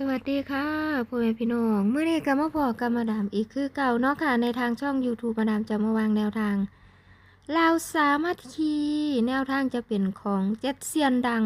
สวัสดีค่ะพ่อแม่พี่น้องเมื่อนี้ก็มาพอกับมาดามอีกคือเก่าเนาะค่ะในทางช่อง YouTube มาดามจะมาวางแนวทางลาวสามัคคีแนวทางจะเป็นของเจ็ดเซียนดัง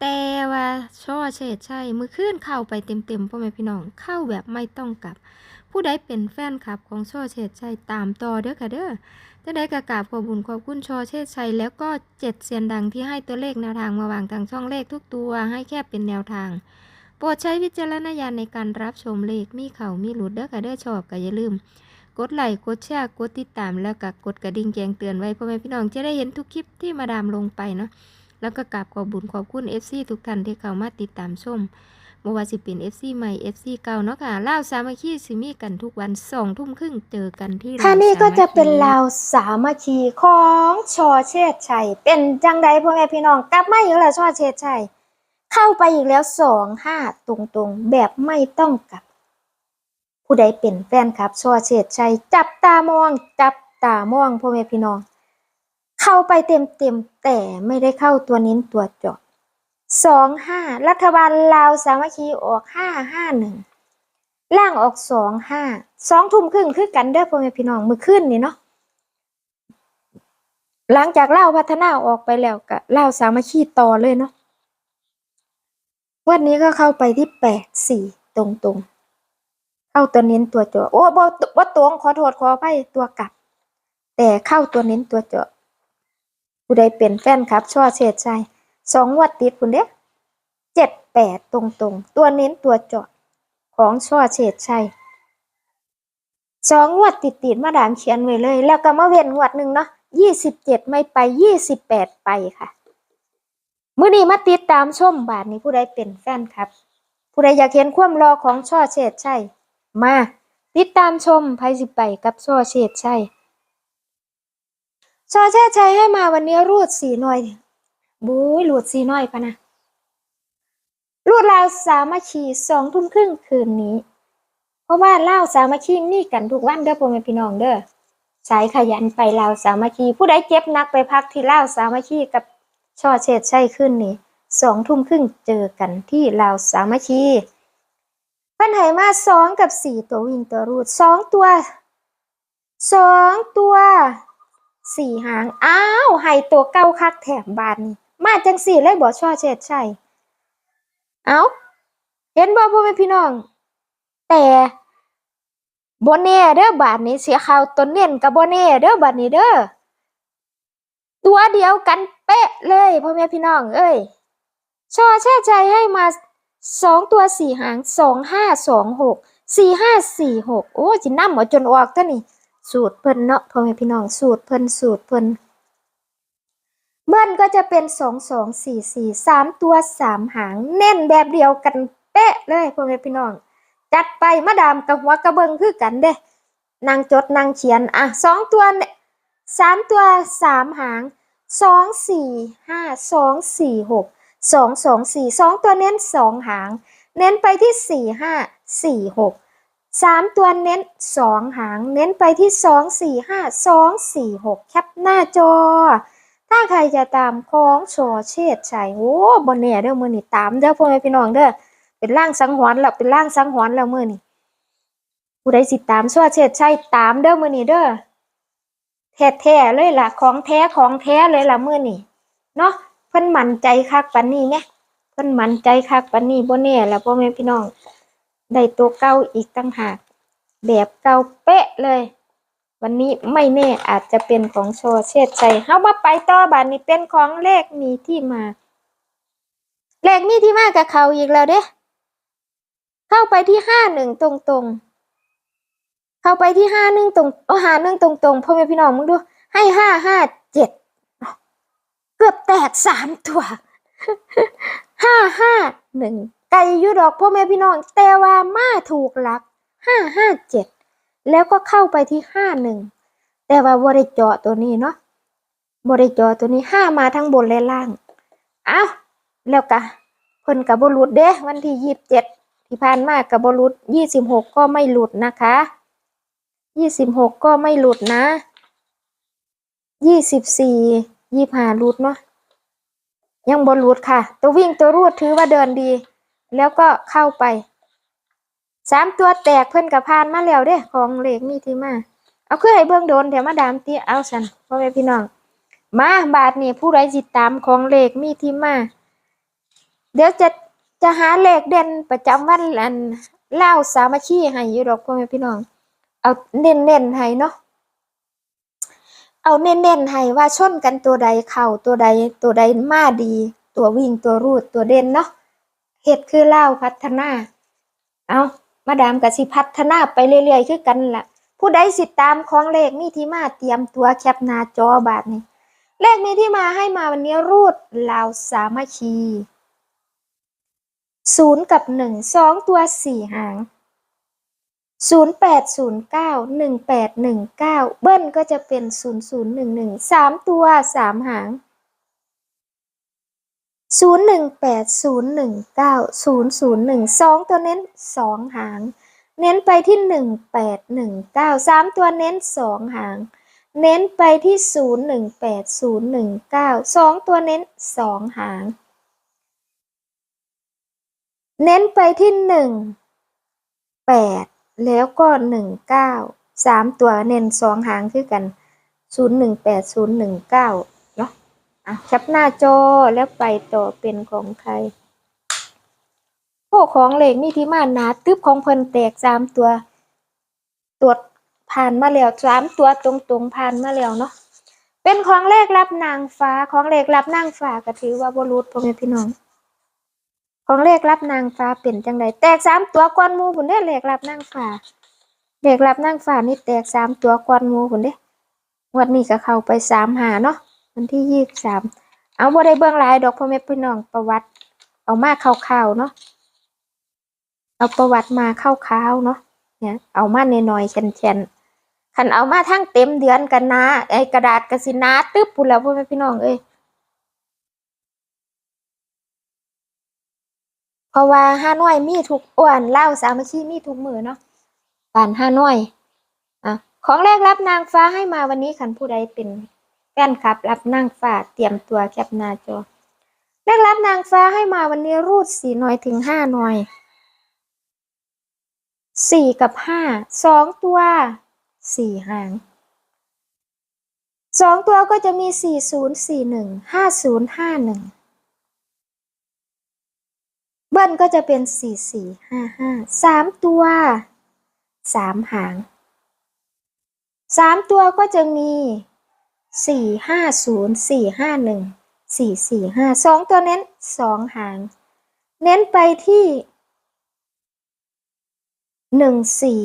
แต่ว่าช่อเฉดใช่มือขึ้นเข้าไปเต็มๆพ่อแม่พี่น้องเข้าแบบไม่ต้องกลับ ผู้ใดเป็นแฟนคลับของช่อเฉดชัยตามต่อเด้อค่ะเด้อจะได้กระกาบขอบุญขอบคุณช่อเฉดชัยแล้วก็เจ็ดเซียนดังที่ให้ตัวเลขแนวทางมาวางทางช่องเลขทุกตัวให้แค่เป็นแนวทาง โปรดใช้วิจารณญาณในการรับชมเลขมีเขามีหลุดเด้อค่ะเด้อชอบก็อย่าลืม กดไลค์กดแชร์กดติดตามแล้วก็กดกระดิ่งแจ้งเตือนไว้พ่อแม่พี่น้องจะได้เห็นทุกคลิปที่มาดามลงไปเนาะแล้วก็กราบขอบบุญขอบคุณ FC ทุกท่านที่เข้ามาติดตามชมบว่าสิเป็น FC ใหม่ FC เก่าเนาะค่ะเล่าสามัคคีสิมีกันทุกวันสองทุ่มครึ่งเจอกันที่ค่ะนี่ก็จะเป็นลาวลาสามัคคีของชอเชษชัย เป็นจังใดพ่อแม่พี่น้องกลับมาอีกแล้วชอเชษชัย เข้าไปอีกแล้วสองห้าตรงๆ แบบไม่ต้องกลับ ผู้ใดเป็นแฟนคลับชอเชษชัยจับตามอง จับตามองพ่อแม่พี่น้อง เข้าไปเต็มๆแต่ไม่ได้เข้าตัวนิ้นตัวจาะสองห้ารัฐบาลลาวสามัคคีออกห้าห้าหนึ่งล่างออกสองห้าสองทุ่มครึ่งคือกันเด้อพ่อแม่พี่น้องมือขึ้นนี่เนาะหลังจากเล่าพัฒนาออกไปแล้วก็เล่าสามัคคีต่อเลยเนาะ วันนี้ก็เข้าไปที่แปดสี่ตรงตรงเข้าตัวเน้นตัวเจาะโอ้บ่บ่ตรงขอโทษขออภัยตัวกลับ แต่เข้าตัวเน้นตัวเจาะผู้ใดเป็นแฟนครับช่อเฉดใจสองวัดติดคุณเด้เจ็ดแปดตรงตรงตัวเน้นตัวเจาะของช่อเฉดชัยสองงวดติดติดมาดามเขียนไว้เลย แล้วก็มาเว้นงวดหนึ่งเนาะยี่สิบเจ็ดไม่ไปยี่สิบแปดไปค่ะ มื้อนี้มาติดตามชมบาทนี้ผู้ใดเป็นแฟนครับ ผู้ใดอยากเห็นความรอของช่อเฉดชัยมา ติดตามชมไพสิไปกับช่อเฉดชัยช่อเฉดชัยให้มาวันนี้รูดสีหน่อยบุ้ยรูดสีหน่อยพะนะรูดราวสามัคคีสองทุ่มครึ่งคืนนี้ เพราะว่าเล่าวสามัคคีมีกันทุกวันเด้อพ่อแม่พี่น้องเด้อสายขยันไปลาวสามัคคีผู้ใดเจ็บนักไปพักที่ลาวสามัคคีกับ ช่อเฉดใช่ขึ้นนี่สองทุ่มครึ่งเจอกันที่ลาวสามัคคีเพันไหมาสองกับสี่ตัววิ่งตัวรูดสองตัวสองตัวสี่หางอ้าวให้ตัวเก้าคักแถมบานนี่มาจังสี่เลยบ่ช่อเฉดใช่เอาเห็นบ่พ่อแม่พี่น้อง แต่บ่แน่เด้อบาทนี้เสียข่าวต้นเน้นกับบ่แน่เด้อบาทนี้เด้อ ตัวเดียวกันเป๊ะเลยพ่อแม่พี่น้องเอ้ยชอแช่ใจให้มาสองตัวสี่หางสองห้าสองหกสี่ห้าสี่หกโอ้จินำเอาจนออกเท่านี่สูตรเพิ่นเนาะพ่อแม่พี่น้องสูตรเพิ่นสูตรเพิ่นเบิ้ลก็จะเป็นสองสองสี่สี่สามตัวสามหางเน้นแบบเดียวกันเป๊ะเลยพ่อแม่พี่น้อง จัดไปมาดามกับหัวกระเบิงคือกันเด้นางจดนางเขียนอะสองตัวเนี่ย สามตัวสามหางสองสี่ห้าสองสี่หกสองสองสี่สองตัวเน้นสองหาง เน้นไปที่สี่ห้าสี่หกสามตัวเน้นสองหาง เน้นไปที่สองสี่ห้าสองสี่หกแคปหน้าจอ ถ้าใครจะตามของโชวเชษชัยโอ้บนเนี่ยเด้อมือนี่ตามเด้อพ่อแม่พี่น้องเด้อเป็นร่างสังหรณ์แล้วเป็นร่างสังหรณ์แล้วมือนี่ผู้ใดสิตามโชวเชษชัยตามเด้อมือนี่เด้อ แท้ๆเลยล่ะ ของแท้ของแท้เลยล่ะมือนี่เนาะเพิ่นมั่นใจคักปันนี้ไงเพิ่นมั่นใจคักปันนี้บ่แน่ล่ะพ่อแม่พี่น้องได้ตัวเก่าอีกตั้งหาก แบบเก่าเป๊ะเลย วันนี้ไม่แน่อาจจะเป็นของโชเชษชัยเฮามาไปต่อบานนี้เป็นของเลขมีที่มา เลขมีที่มากับเขาอีกแล้วเด้เข้าไปที่ห้าหนึ่งตรงๆ เข้าไปที่ห้าหนึ่งตรงโอ้หาหนึ่งตรงๆพ่อแม่พี่น้องมึงดู ให้ห้าห้าเจ็ดเกือบแตกสามตัวห้าห้าหนึ่งไก่อยูดอกพ่อแม่พี่น้อง แต่ว่ามาถูกหลักห้าห้าเจ็ดแล้วก็เข้าไปที่ห้าหนึ่งแต่ว่าบริจาะตัวนี้เนาะบริจาะตัวนี้ห้ามาทั้งบนและล่าง เอ้าแล้วกะเพิ่นกับบรุษเด้วันที่ยี่สิบเจ็ดที่ผ่านมากับบรุษยี่สิบหกก็ไม่หลุดนะคะ ยี่สิบหกก็ไม่หลุดนะยี่สิบสี่ยี่ห้าหลุดเนาะยังบนหลุดค่ะ ตัววิ่งตัวรูดถือว่าเดินดี แล้วก็เข้าไปสามตัวแตกเพิ่อนกับพานมาแล้วเด้ของเหลขมีที่มา เอาคือให้เบิ่งโดนแถวมาดามเตี้ยเอาสันพ่อแม่พี่น้องมาบาทนี่ผู้ใดจิตตามของเหลขมีที่มา เดี๋ยวจะจะหาเหลขเด่นประจำวันอันเล่าวสามัคคีให้อยู่ดอกพ่อแม่พี่น้อง เอาเน้นๆให้เนาะเอาเน้นๆให้ว่าชนกันตัวใดเข่าตัวใดตัวใดมาดี ตัววิ่งตัวรูดตัวเด่นเนาะเฮ็ดคือเล่าพัฒนา เอามาดามกับสิพัฒนาไปเรื่อยๆคือกันล่ะ ผู้ใดสิตามของเลขมีที่มาเตรียมตัวแคปหน้าจอบาทนี้เลขมีที่มาให้มาวันนี้รูดลาวสามัคคีศูนย์กับหนึ่งสองตัวสี่หาง ศูนย์แปดศูนย์เก้าหนึ่งแปดหนึ่งเก้าเบิ้ลก็จะเป็นศูนย์ศูนย์หนึ่งหนึ่งสามตัวสามหางศูนย์หนึ่งแปดศูนย์หนึ่งเก้าศูนย์ศูนย์หนึ่งสองตัวเน้นสองหาง เน้นไปที่หนึ่งแปดหนึ่งเก้าสามตัวเน้นสองหาง เน้นไปที่ศูนย์หนึ่งแปดศูนย์หนึ่งเก้าสองตัวเน้นสองหาง เน้นไปที่หนึ่ง แล้วก็หนึ่งเก้าสามตัวเน้นสองหางคือกันศูนย์หนึ่งแปดศูนย์หนึ่งเก้าเนาะอะแคปหน้าจอแล้วไปต่อเป็นของใครโอ้ของเหล็กนี่ที่มาหนาตึบของเพิ่นแตกสามตัว ตรวจผ่านมาแล้วสามตัวตรงๆผ่านมาแล้วเนาะเป็นของเลขรับนางฟ้าของเลขรับนางฟ้าก็ถือว่าบรุษพ่อแม่พี่น้อง ของเลขรับนางฟ้าเป็นจังไดแตกสามตัวก่อนมูพุ่นเด้เลขรับนางฟ้าเลขรับนางฟ้านี่แตกสามตัวก่อนมูพุ่นเด้วันนี้ก็เข้าไปสามหาเนาะวันที่ยี่สิบสามเอาบ่ได้เบื้องหลายดอกพ่อแม่พี่น้องประวัติ เอามาข่าวๆเนาะเอาประวัติมาคร่าวๆเนาะเนี่ยเอามาหน่อยๆแข็งๆคันเอามาทั้งเต็มเดือนกันนะไอกระดาษกระสินาตึ๊บพูนแล้วพ่อแม่พี่น้องเอ้ย เพราะว่าห้าน้อยมีทุกอ้วนเล่าสามัคคีมีทุกมือเนาะปานห้าน้อยอะของแรกรับนางฟ้าให้มาวันนี้คันผู้ใดเป็นแฟนคลับ รับนางฟ้าเตรียมตัวแคปหน้าจอแรกรับนางฟ้าให้มาวันนี้รูดสี่หน่อยถึงห้าหน่อยสี่กับห้าสองตัวสี่หางสองตัวก็จะมีสี่ศูนย์สี่หนึ่งห้าศูนย์ห้าหนึ่ง บิ้ลก็จะเป็นสี่สี่ห้าห้าสามตัวสามหางสามตัวก็จะมีสี่ห้าศูนย์สี่ห้าหนึ่งสี่สี่ห้าสองตัวเน้นสองหาง เน้นไปที่หนึ่งสี่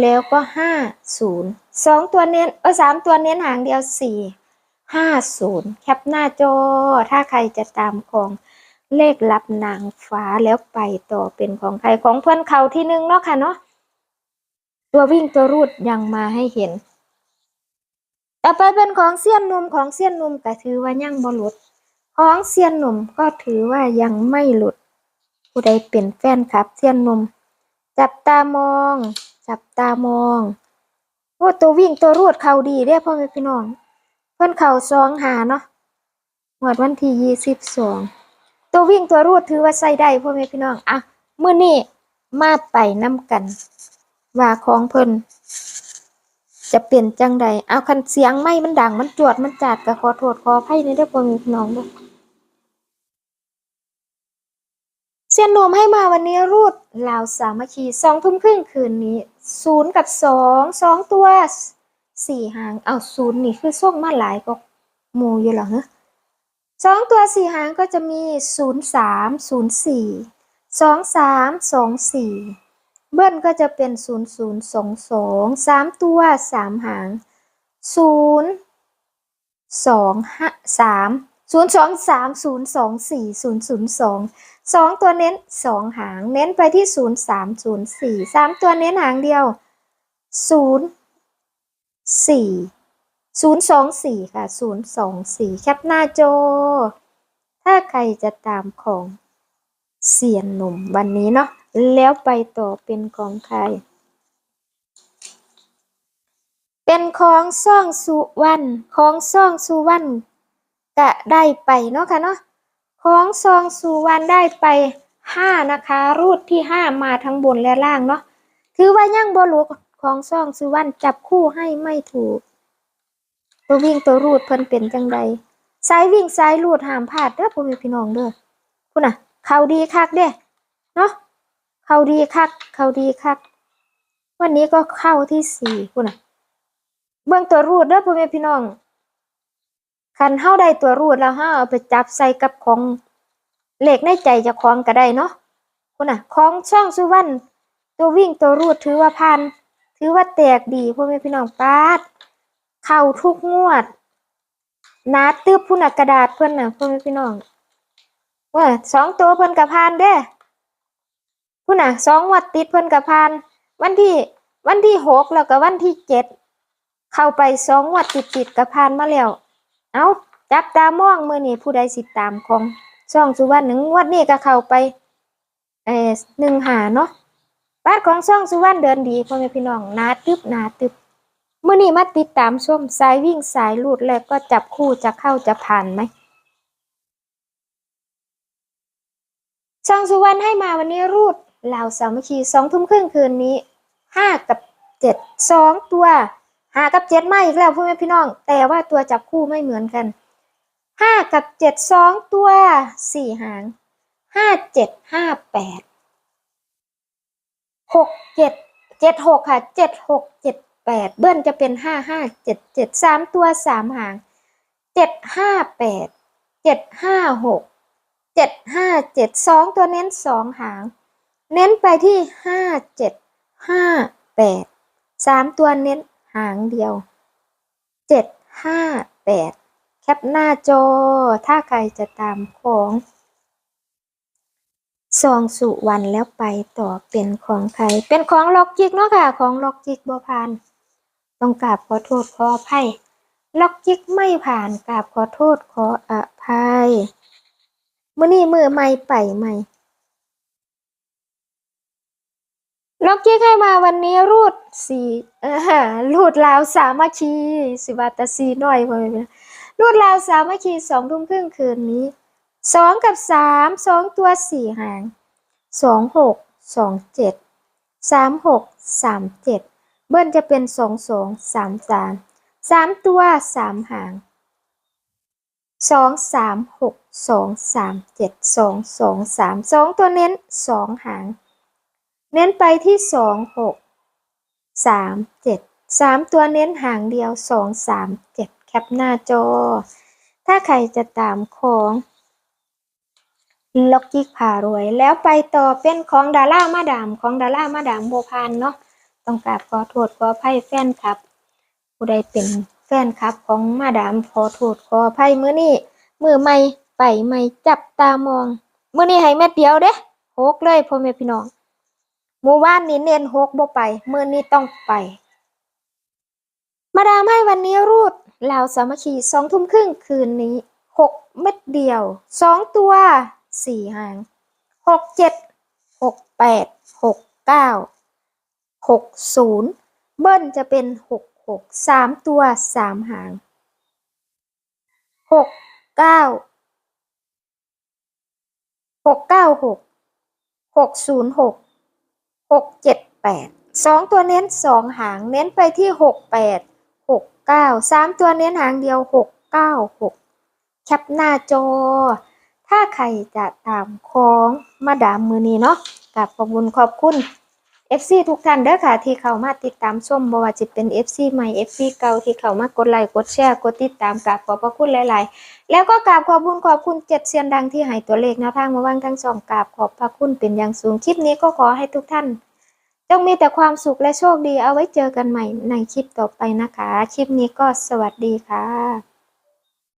แล้วก็ห้าศูนย์สองตัวเน้นเออสามตัวเน้นหางเดียวสี่ห้าศูนย์แคปหน้าจอถ้าใครจะตามของ เลขลับนางฟ้าแล้วไปต่อเป็นของใครของเพื่อนเขาที่หนึ่งเนาะค่ะเนาะตัววิ่งตัวรูดยังมาให้เห็นต่อไปเป็นของเสี้ยนหนุ่มของเสี้ยนหนุ่มแต่ถือว่ายังบ่หลุด ของเสี้ยนหนุ่มก็ถือว่ายังไม่หลุด ผู้ใดเป็นแฟนคลับเสี้ยนหนุ่มจับตามอง จับตามองโอ้ตัววิ่งตัวรูดเขาดีเด้พ่อแม่พี่น้อง เพิ่อนเขาซองหาเนาะหมดวันที่ยี่สิบสอง ตัววิ่งตัวรูดถือว่าใส่ได้พ่อแม่พี่น้องอะมื้อนี้มาไปน้ำกัน ว่าของเพิ่นจะเปลี่ยนจังใดเอาคันเสียงไม่มันดังมันจวดมันจัดก็ขอโทษขออภัยในเด้อพ่อแม่พี่น้องเด้อเซียนโนมให้มาวันนี้รูดลาวสามัคคีสองทุ่มครึ่งคืนนี้ศูนย์กับสองสองตัวสี่หางเอาศูนย์นี่คือส่งมาหลายก็มูอยู่เหรอฮะ สองตัวสี่หางก็จะมีศูนย์สามศูนย์สี่สองสามสองสี่เบิ้ลก็จะเป็นศูนย์ศูนย์สองสองสามตัวสามหางศูนย์สองห้าสามศูนย์สองสามศูนย์สองสี่ศูนย์ศูนย์สองสองตัวเน้นสองหาง เน้นไปที่ศูนย์สามศูนย์สี่สามตัวเน้นหางเดียวศูนย์สี่ ศูนย์สองสี่ค่ะศูนย์สองสี่แคปหน้าจอ ถ้าใครจะตามของเสียนหนุ่มวันนี้เนาะ แล้วไปต่อเป็นของใคร เป็นของซ่องสุวรรณ ของซ่องสุวรรณก็ได้ไปเนาะค่ะเนาะ ของซ่องสุวรรณได้ไปห้านะคะ รูดที่ห้ามาทั้งบนและล่างเนาะ ถือว่ายังบรู้ของซ่องสุวรรณจับคู่ให้ไม่ถูก ตัววิ่งตัวรูดเพิ่นเป็นจังใดสายวิ่งสายรูดห้ามพลาดเด้อพ่อแม่พี่น้องเด้อคุณน่ะ เขาดีคักเด้เนาะเขาดีคัก เขาดีคัก วันนี้ก็เข้าที่สี่คุณน่ะ เบื้องตัวรูดเด้อพ่อแม่พี่น้องคันเฮาได้ตัวรูดแล้วเฮาเอาไปจับใส่กับของเหลขในใจจะคล้องก็ได้เนาะคุณน่ะของช่องสุวรรณตัววิ่งตัวรูดถือว่าพันถือว่าแตกดีพ่อแม่พี่น้องปาด เข้าทุกงวดนาตึบพุ่นน่ะกระดาษเพิ่อนน่ะพ่อแม่พี่น้องว่าสองตัวเพิ่นกับพานเด้พุ่นน่ะสองวัดติดเพิ่นกับพาน วันที่วันที่หกแล้วก็วันที่เจ็ดเข้าไปสองวัดติดติดกับพานมาแล้วเอาจับตามองมือนี่ผู้ใดสิตามของช่องสุวรรณหนึ่งวัดนี้ก็เข้าไปเออหนึ่งหาเนาะบ้านของช่องสุวรรณเดินดีพ่อแม่พี่น้องนาตึบนาตึบ เมื่อนี้มาติดตามชมสายวิ่งสายลูดแล้วก็จับคู่จะเข้าจะผ่านไหมช่องสุวรรณให้มาวันนี้รูดลาวสามัคคีสองทุ่มครึ่งคืนนี้ห้ากับเจ็ดสองตัวห้ากับเจ็ดไม่อีกแล้วพ่อแม่พี่น้อง แต่ว่าตัวจับคู่ไม่เหมือนกันห้ากับเจ็ดสองตัวสี่หางห้าเจ็ดห้าแปดหกเจ็ดเจ็ดหกค่ะเจ็ดหกเจ็ด ปดเบิ้ลจะเป็นห้าห้าเจ็ดเจ็ดสามตัวสามหางเจ็ดห้าแปดเจ็ดห้าหกเจ็ดห้าเจ็ดสองตัวเน้นสองหาง เน้นไปที่ห้าเจ็ดห้าแปดสามตัวเน้นหางเดียวเจ็ดห้าแปดแคปหน้าจอ ถ้าใครจะตามของซองสุวรรณแล้วไปต่อเป็นของใคร เป็นของล็อกจิกเนาะค่ะ ของล็อกจิกบัวพาน ต้องกราบขอโทษขออภัย ล็อกจิกไม่ผ่านกราบขอโทษขออภัยมื่อนี้มือไม่ไปใหม่ ล็อกจิกให้มาวันนี้รูดสี่เออรูดลาวสามัคคีสิบาตาซีน้อยพอไหมรูดลาวสามัคคีสองทุ่มครึ่งคืนนี้สองกับสามสองตัวสี่หางสองหกสองเจ็ดสามหกสามเจ็ด เบิ้ลจะเป็นสองสองสามสามสามตัวสามหางสองสามหกสองสามเจ็ดสองสองสามสองตัวเน้นสองหาง เน้นไปที่สองหกสามเจ็ดสามตัวเน้นหางเดียวสองสามเจ็ดแคปหน้าจอ ถ้าใครจะตามของล็อกกิกผ่ารวย แล้วไปต่อเป็นของดาร่ามาดามของดาร่ามาดามโบพานเนาะ ต้องกราบขอโทษขออภัยแฟนครับ ผู้ใดเป็นแฟนคลับของมาดามขอโทษขออภัยมื้อนี้มือใหม่ไปใหม่จับตามองมื้อนี้ให้เม็ดเดียวเด้หกเลยพ่อแม่พี่น้องหมู่บ้านนี้เน้นหกบ่ไปมื้อนี้ต้องไป มาดามให้วันนี้รูดลาวสามัคคีสองทุ่มครึ่งคืนนี้หกเม็ดเดียวสองตัวสี่หางหกเจ็ดหกแปดหกเก้า หกศูนย์เบิ้ลจะเป็นหกหกสามตัวสามหางหกเก้าหกเก้าหกหกศูนย์หกหกเจ็ดแปดสองตัวเน้นสองหางเน้นไปที่หกแปดหกเก้าสามตัวเน้นหางเดียวหกเก้าหกแคปหน้าจอ ถ้าใครจะตามของมาดามมือนี้เนาะกับขอบคุณขอบคุณ FC ทุกท่านเด้อค่ะ ที่เข้ามาติดตามชมบ่ว่าจะเป็น FC ใหม่ FC เก่าที่เข้ามากดไลค์กดแชร์กดติดตามกราบขอบพระคุณหลาย ๆ แล้วก็กราบขอบคุณขอบคุณเจ็ดเซียนดังที่ให้ตัวเลขแนวทางมาวางทั้งสองกราบขอบพระคุณเป็นอย่างสูงคลิปนี้ก็ขอให้ทุกท่าน จงมีแต่ความสุขและโชคดีเอาไว้เจอกันใหม่ในคลิปต่อไปนะคะ คลิปนี้ก็สวัสดีค่ะ